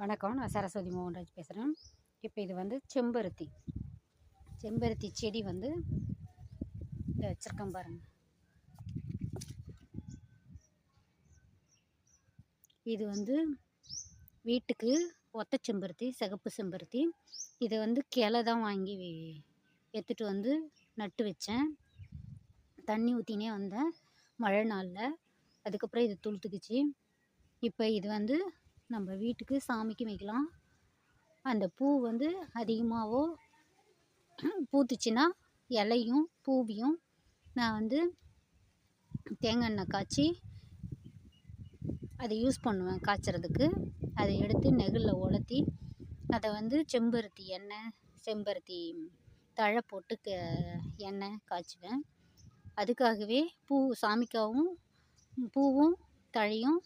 வணக்கம். நான் சரஸ்வதி மோகன்ராஜ் பேசுகிறேன் இப்போ இது வந்து செம்பருத்தி. செம்பருத்தி செடி வந்து இந்த வச்சுருக்கேன் பாருங்கள் இது வந்து வீட்டுக்கு ஒத்த செம்பருத்தி சிகப்பு செம்பருத்தி. இதை வந்து கிளை தான் வாங்கி எடுத்துகிட்டு வந்து நட்டு வச்சேன். தண்ணி ஊற்றினே வந்தேன். மழை நாளில். அதுக்கப்புறம் இது துளுத்துக்குச்சு. இப்போ இது வந்து நம்ம வீட்டுக்கு சாமிக்கு வைக்கலாம். அந்த பூ வந்து அதிகமாகவோ பூத்துச்சுன்னா இலையும் பூவியும் நான் வந்து தேங்காய் எண்ணெய் காய்ச்சி அதை யூஸ் பண்ணுவேன் காய்ச்சறதுக்கு. அதை எடுத்து நெகிழில் உலர்த்தி அதை வந்து செம்பருத்தி எண்ணெய் செம்பருத்தி தழை போட்டு க எண்ணெய் காய்ச்சுவேன். அதுக்காகவே பூ சாமிக்காகவும் பூவும் தழையும்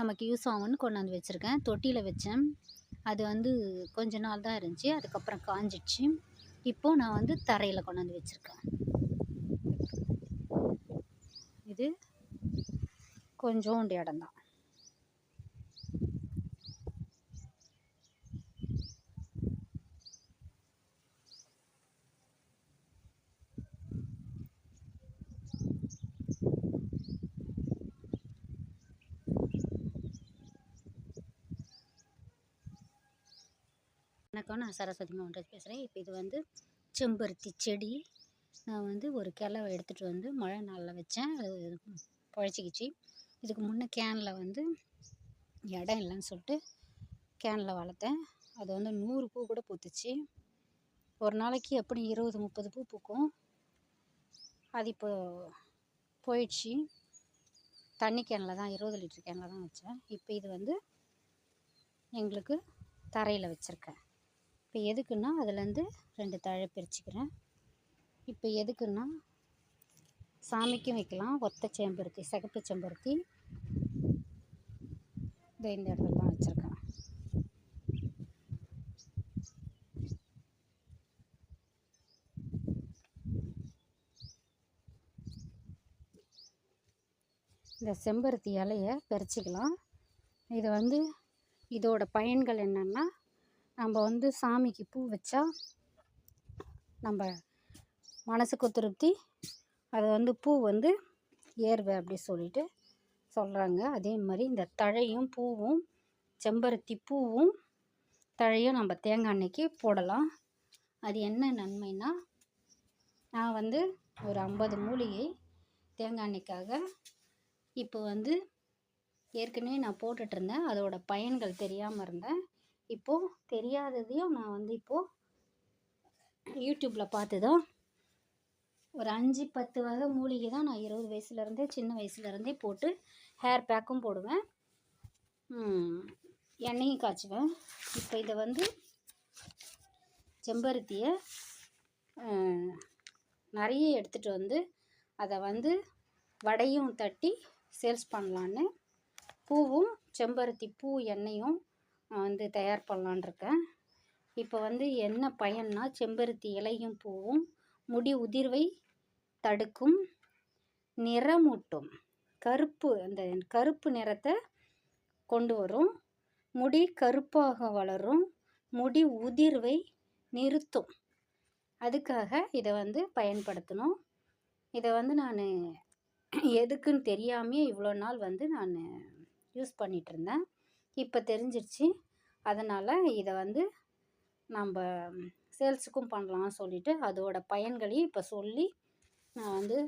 நமக்கு யூஸ் ஆகும்னு கொண்டாந்து வச்சுருக்கேன். தொட்டியில் வச்சேன். அது வந்து கொஞ்ச நாள் தான் இருந்துச்சு. அதுக்கப்புறம் காஞ்சிடுச்சு. இப்போது நான் வந்து தரையில் கொண்டாந்து வச்சுருக்கேன். இது கொஞ்சோண்டு இடம்தான் வணக்கம். நான் சரஸ்வதி மோகன்ராஜ் பேசுகிறேன் இப்போ இது வந்து செம்பருத்தி செடி. நான் வந்து ஒரு கிளை எடுத்துகிட்டு வந்து மழை நாளில் வச்சேன். அது பழச்சிக்கிச்சு. இதுக்கு முன்னே கேனில் வந்து இடம் இல்லைன்னு சொல்லிட்டு கேனில் வளர்த்தேன். அது வந்து நூறு பூ கூட பூத்துச்சு. ஒரு நாளைக்கு எப்படி இருபது முப்பது பூ பூக்கும்? அது இப்போ போயிடுச்சு. தண்ணி கேனில் தான் இருபது லிட்டர் கேனில் தான் வச்சேன். இப்போ இது வந்து எங்களுக்கு தரையில் வச்சுருக்கேன். இப்போ எதுக்குன்னா அதுலேருந்து ரெண்டு தழை பிரிச்சுக்கிறேன். இப்போ எதுக்குன்னா சாமிக்கும் வைக்கலாம். ஒத்த செம்பருத்தி சகப்பு செம்பருத்தி இதோ இந்த இடத்துல தான் வச்சுருக்கேன். இந்த செம்பருத்தி இலையை பறிச்சிக்கலாம் இது வந்து இதோட பயன்கள் என்னென்னா நம்ம வந்து சாமிக்கு பூ வச்சா நம்ம மனசுக்கு திருப்தி. அது வந்து பூ வந்து ஏறுவை அப்படி சொல்லிட்டு சொல்கிறாங்க அதே மாதிரி இந்த தழையும் பூவும் செம்பருத்தி பூவும் தழையும் நம்ம தேங்காய் எண்ணெய்க்கு போடலாம். அது என்ன நன்மைன்னா நான் வந்து ஒரு ஐம்பது மூலிகை தேங்காய் எண்ணெய்க்காக இப்போ வந்து ஏற்கனவே நான் போட்டுட்ருந்தேன் அதோடய பயன்கள் தெரியாமல் இருந்தேன். இப்போது தெரியாததையும் நான் வந்து இப்போது யூடியூப்பில் பார்த்து தான் ஒரு அஞ்சு பத்து வகை மூலிகை தான் நான் இருபது வயசுலேருந்தே சின்ன வயசுலேருந்தே போட்டு ஹேர் பேக்கும் போடுவேன். எண்ணெயும் காய்ச்சுவேன். இப்போ இதை வந்து செம்பருத்தியை நிறைய எடுத்துகிட்டு வந்து அதை வந்து வடையும் தட்டி சேல்ஸ் பண்ணலான்னு. பூவும் செம்பருத்தி பூ எண்ணெயும் நான் வந்து தயார் பண்ணலான்ருக்கேன். இப்போ வந்து என்ன பயன்னா செம்பருத்தி இலையும் பூவும் முடி உதிர்வை தடுக்கும் நிறமூட்டும். கருப்பு அந்த கருப்பு நிறத்தை கொண்டு வரும். முடி கருப்பாக வளரும். முடி உதிர்வை நிறுத்தும். அதுக்காக இதை வந்து பயன்படுத்தணும். இதை வந்து நான் எதுக்குன்னு தெரியாமே இவ்வளோ நாள் வந்து நான் யூஸ் பண்ணிகிட்ருந்தேன் இப்போ தெரிஞ்சிருச்சு. அதனால் இதை வந்து நம்ம சேல்ஸுக்கும் பண்ணலாம்னு சொல்லிவிட்டு அதோடய பயன்களையும் இப்போ சொல்லி நான் வந்து